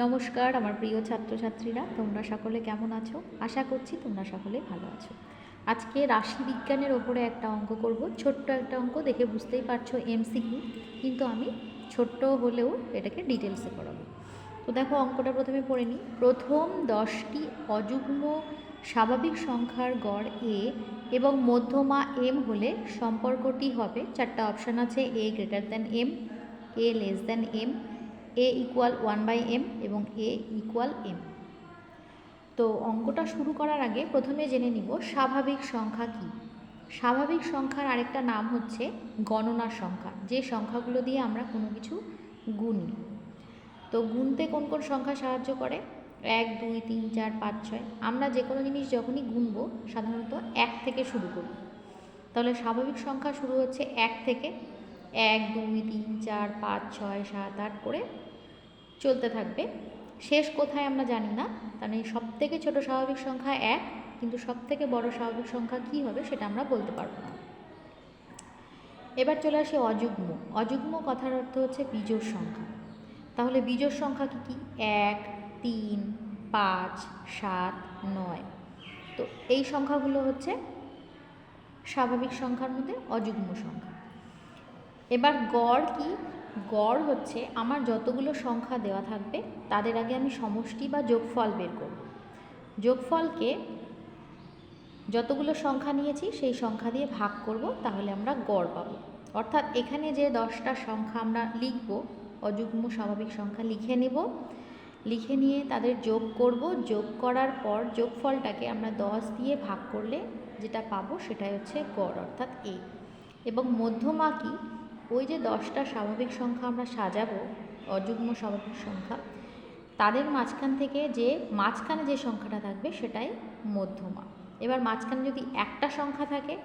নমস্কার, আমার প্রিয় ছাত্রছাত্রীরা, তোমরা সকলে কেমন আছো? আশা করছি তোমরা সকলে ভালো আছো। আজকে রাশি বিজ্ঞানের ওপরে একটা অঙ্ক করব। ছোট্ট একটা অঙ্ক, দেখে বুঝতেই পারছ এমসিকিউ কিন্তু আমি ছোট্ট হলেও এটাকে ডিটেলসে করাবো তো দেখো, অঙ্কটা প্রথমে পড়ে নিই। প্রথম দশটি অযুগ্ম স্বাভাবিক সংখ্যার গড় এ এবং মধ্যমা এম হলে সম্পর্কটি হবে, চারটা অপশান আছে A greater than M A less than M A equal one by M এবং এ ইকুয়াল এম তো অঙ্কটা শুরু করার আগে প্রথমে জেনে নিব স্বাভাবিক সংখ্যা কি। স্বাভাবিক সংখ্যার আরেকটা নাম হচ্ছে গণনার সংখ্যা, যে সংখ্যাগুলো দিয়ে আমরা কোনো কিছু গুনি। তো গুনতে কোন কোন সংখ্যা সাহায্য করে? এক, দুই, তিন, চার, পাঁচ, ছয়। আমরা যে কোনো জিনিস যখনই গুনবো, সাধারণত এক থেকে শুরু করব তাহলে স্বাভাবিক সংখ্যা শুরু হচ্ছে এক থেকে এক, দুই, তিন, চার, পাঁচ, ছয়, সাত, আট করে চলতে থাকবে। শেষ কোথায় আমরা জানি না মানে সব থেকে ছোটো স্বাভাবিক সংখ্যা এক, কিন্তু সব থেকে বড় স্বাভাবিক সংখ্যা কী হবে সেটা আমরা বলতে পারব না। এবার চলে আসি অযুগ্ম। অযুগ্ম কথার অর্থ হচ্ছে বীজোর সংখ্যা। তাহলে বীজোর সংখ্যা কী কী? এক, তিন, পাঁচ, সাত, নয়। তো এই সংখ্যাগুলো হচ্ছে স্বাভাবিক সংখ্যার মধ্যে অযুগ্ম সংখ্যা। এবার গড় কি? গড় হচ্ছে আমার যতগুলো সংখ্যা দেওয়া থাকবে, তাদের আগে আমি সমষ্টি বা যোগফল বের করব। যোগফলকে যতগুলো সংখ্যা নিয়েছি, সেই সংখ্যা দিয়ে ভাগ করব, তাহলে আমরা গড় পাবো। অর্থাৎ এখানে যে দশটা সংখ্যা আমরা লিখব, অযুগ্ম স্বাভাবিক সংখ্যা লিখে নেব। লিখে নিয়ে তাদের যোগ করব। যোগ করার পর যোগফলটাকে আমরা দশ দিয়ে ভাগ করলে যেটা পাবো সেটাই হচ্ছে গড়, অর্থাৎ এ। এবং মধ্যমা কি? ওই যে দশটা স্বাভাবিক সংখ্যা আমরা সাজাবো, অযুগ্ম স্বাভাবিক সংখ্যা, তাদের মাঝখান থেকে যে, মাঝখানে যে সংখ্যাটা থাকবে সেটাই মধ্যমা। এবার মাঝখানে যদি একটা সংখ্যা থাকে,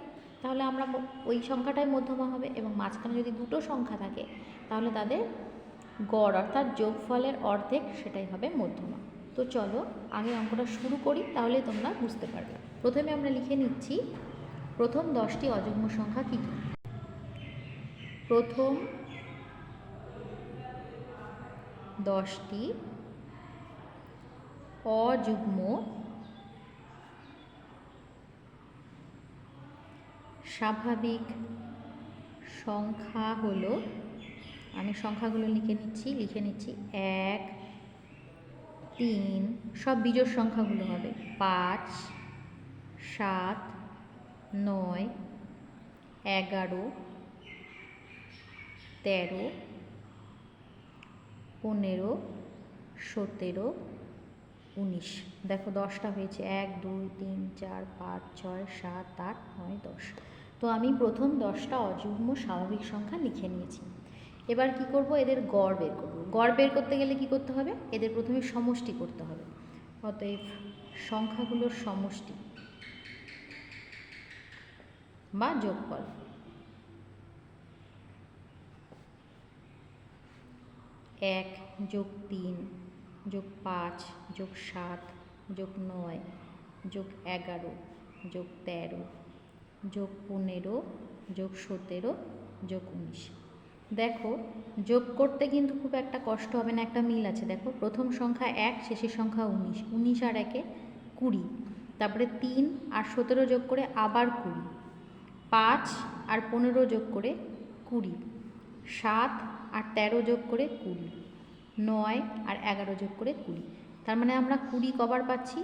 তাহলে আমরা ওই সংখ্যাটাই মধ্যমা হবে এবং মাঝখানে যদি দুটো সংখ্যা থাকে, তাহলে তাদের গড় অর্থাৎ যোগফলের অর্ধেক সেটাই হবে মধ্যমা। তো চলো, আগে অঙ্কটা শুরু করি, তাহলে তোমরা বুঝতে পারবে। প্রথমে আমরা লিখে নিচ্ছি, প্রথম দশটি অযুগ্ম সংখ্যা কী কী? প্রথম দশটি অযুগ্ম স্বাভাবিক সংখ্যা হলো, আমি সংখ্যাগুলো লিখে নিচ্ছি লিখে নিচ্ছি, এক, তিন, সব বিজোড় সংখ্যাগুলো হবে। পাঁচ, সাত, নয়, এগারো তেরো, পনেরো, সতেরো, উনিশ। দেখো দশটা হয়েছে, এক, দুই, তিন, চার, পাঁচ, ছয়, সাত, আট, নয়, দশ। তো আমি প্রথম দশটা অযুগ্ম স্বাভাবিক সংখ্যা লিখে নিয়েছি। এবার কি করব? এদের গড় বের করব। গড় বের করতে গেলে কি করতে হবে? এদের প্রথমে সমষ্টি করতে হবে। অতএব সংখ্যাগুলোর সমষ্টি বা যোগফল। এক যোগ তিন, যোগ পাঁচ, যোগ সাত, যোগ নয়, যোগ এগারো, যোগ তেরো, যোগ পনেরো, যোগ সতেরো, যোগ উনিশ। দেখো, যোগ করতে কিন্তু খুব একটা কষ্ট হবে না, একটা মিল আছে। দেখো, প্রথম সংখ্যা এক, শেষের সংখ্যা উনিশ। উনিশ আর একে কুড়ি। তারপরে তিন আর সতেরো যোগ করে আবার কুড়ি। পাঁচ আর পনেরো যোগ করে কুড়ি। সাত আর তেরো যোগ করে কুড়ি। নয় আর এগারো যোগ করে কুড়ি। তার মানে আমরা কুড়ি কবার পাচ্ছি?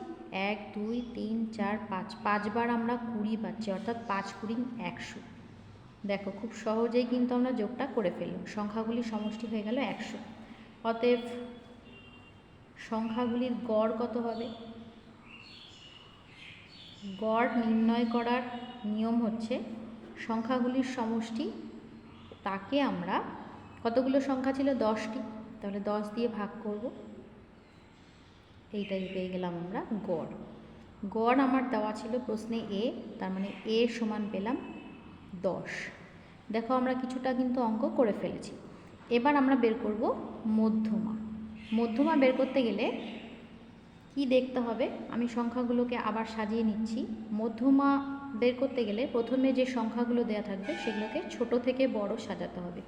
এক, দুই, তিন, চার, পাঁচ। পাঁচবার আমরা কুড়ি পাচ্ছি, অর্থাৎ পাঁচ কুড়ি একশো। দেখো, খুব সহজেই কিন্তু আমরা যোগটা করে ফেললাম। সংখ্যাগুলির সমষ্টি হয়ে গেল একশো। অতএব সংখ্যাগুলির গড় কত হবে? গড় নির্ণয় করার নিয়ম হচ্ছে, সংখ্যাগুলির সমষ্টি তাকে আমরা কতগুলো সংখ্যা ছিল? দশটি। তাহলে দশ দিয়ে ভাগ করব। এইটাই পেয়ে গেলাম আমরা গড়। গড় আমার দেওয়া ছিল প্রশ্নে এ, তার মানে এ সমান পেলাম দশ। দেখো আমরা কিছুটা কিন্তু অঙ্ক করে ফেলেছি। এবার আমরা বের করব মধ্যমা। মধ্যমা বের করতে গেলে কি দেখতে হবে? আমি সংখ্যাগুলোকে আবার সাজিয়ে নিচ্ছি। মধ্যমা বের করতে গেলে প্রথমে যে সংখ্যাগুলো দেওয়া থাকবে সেগুলোকে ছোট থেকে বড় সাজাতে হবে।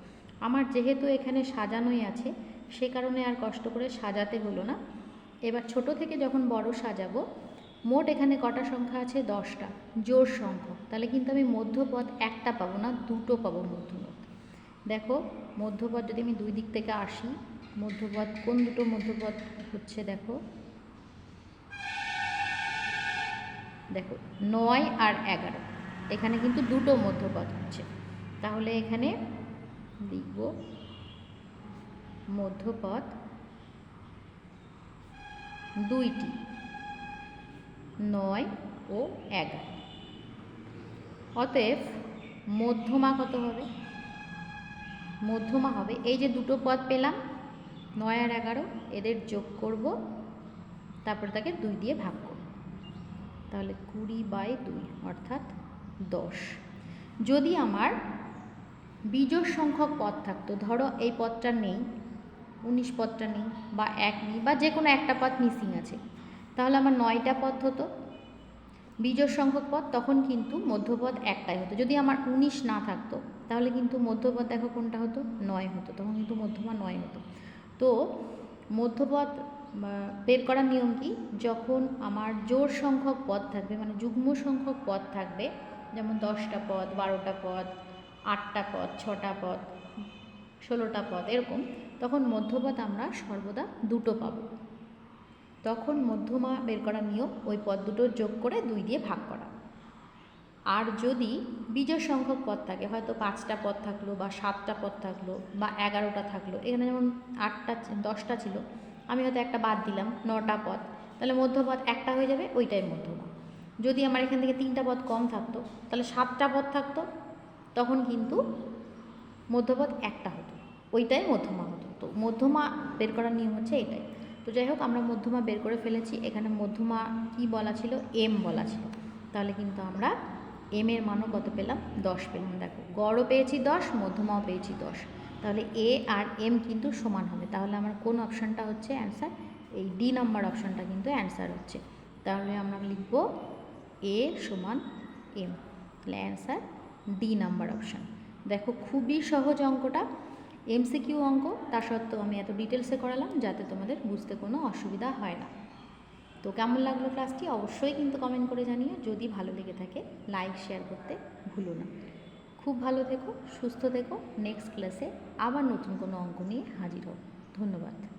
আমার যেহেতু এখানে সাজানোই আছে, সে কারণে আর কষ্ট করে সাজাতে হলো না। এবার ছোট থেকে যখন বড় সাজাবো, মোট এখানে কটা সংখ্যা আছে? দশটা। জোর সংখ্যক তাহলে কিন্তু আমি মধ্যপথ একটা পাবো না, দুটো পাবো মধ্যপথ। দেখো, মধ্যপথ যদি আমি দুই দিক থেকে আসি মধ্যপদ কোন দুটো মধ্যপদ হচ্ছে দেখো? দেখো, নয় আর এগারো। এখানে কিন্তু দুটো মধ্যপথ হচ্ছে। তাহলে এখানে লিখব। মধ্যপদ দুইটি, নয় ও এগারো। অতএব মধ্যমা কত হবে? মধ্যমা হবে, এই যে দুটো পদ পেলাম, নয় আর এগারো, এদের যোগ করব, তারপর তাকে দুই দিয়ে ভাগ করব। তাহলে কুড়ি বাই দুই, অর্থাৎ দশ। যদি আমার বিজোড় সংখ্যক পদ থাকতো। ধরো এই পদটা নেই, উনিশ পদটা নেই, বা এক নেই, বা যে কোনো একটা পদ মিসিং আছে। তাহলে আমার নয়টা পদ হতো। বিজোড় সংখ্যক পদ, তখন কিন্তু মধ্যপদ একটাই হতো। যদি আমার উনিশ না থাকতো, তাহলে কিন্তু মধ্যপদ দেখো কোনটা হতো? নয় হতো। তখন কিন্তু মধ্যমা নয় হতো। তো মধ্যপদ বের করার নিয়ম কি? যখন আমার জোর সংখ্যক পদ থাকবে মানে যুগ্ম সংখ্যক পদ থাকবে, যেমন দশটা পদ, বারোটা পদ আটটা পদ, ছটা পদ, ষোলোটা পদ, এরকম, তখন মধ্যপদ আমরা সর্বদা দুটো পাব। তখন মধ্যমা বের করার নিয়ম, ওই পদ দুটো যোগ করে দুই দিয়ে ভাগ করা। আর যদি বিজোড় সংখ্যক পদ থাকে, হয়তো পাঁচটা পদ থাকল বা সাতটা পদ থাকল বা এগারোটা থাকল, এখানে যেমন আটটা, দশটা ছিল, আমি হয়তো একটা বাদ দিলাম, নটা পদ, তাহলে মধ্যপদ একটা হয়ে যাবে, ওইটাই মধ্যমা। যদি আমার এখান থেকে তিনটা পদ কম থাকতো, তাহলে সাতটা পদ থাকতো তখন কিন্তু মধ্যপদ একটা হতো। ওইটাই মধ্যমা হতো। তো মধ্যমা বের করার নিয়ম হচ্ছে এটাই। তো যাই হোক, আমরা মধ্যমা বের করে ফেলেছি। এখানে মধ্যমা কি বলা ছিল? এম বলা ছিল। তাহলে কিন্তু আমরা এম এর মানও কত পেলাম? দশ পেলাম। দেখো, গড়ও পেয়েছি দশ, মধ্যমাও পেয়েছি দশ। তাহলে এ আর এম কিন্তু সমান হবে। তাহলে আমার কোন অপশানটা হচ্ছে? অ্যান্সার, এই ডি নাম্বার অপশানটা কিন্তু অ্যান্সার হচ্ছে। তাহলে আমরা লিখব এ সমান এম। তাহলে অ্যান্সার ডি নাম্বার অপশান দেখো, খুবই সহজ অঙ্কটা। এমসিকিউ অঙ্ক, তা সত্ত্বেও আমি এত ডিটেলসে করালাম যাতে তোমাদের বুঝতে কোনো অসুবিধা হয় না। তো কেমন লাগল ক্লাসটি অবশ্যই কিন্তু কমেন্ট করে জানিও। যদি ভালো লেগে থাকে লাইক শেয়ার করতে ভুলো না। খুব ভালো থেকো, সুস্থ থেকো। নেক্সট ক্লাসে আবার নতুন কোনো অঙ্ক নিয়ে হাজির হব ধন্যবাদ।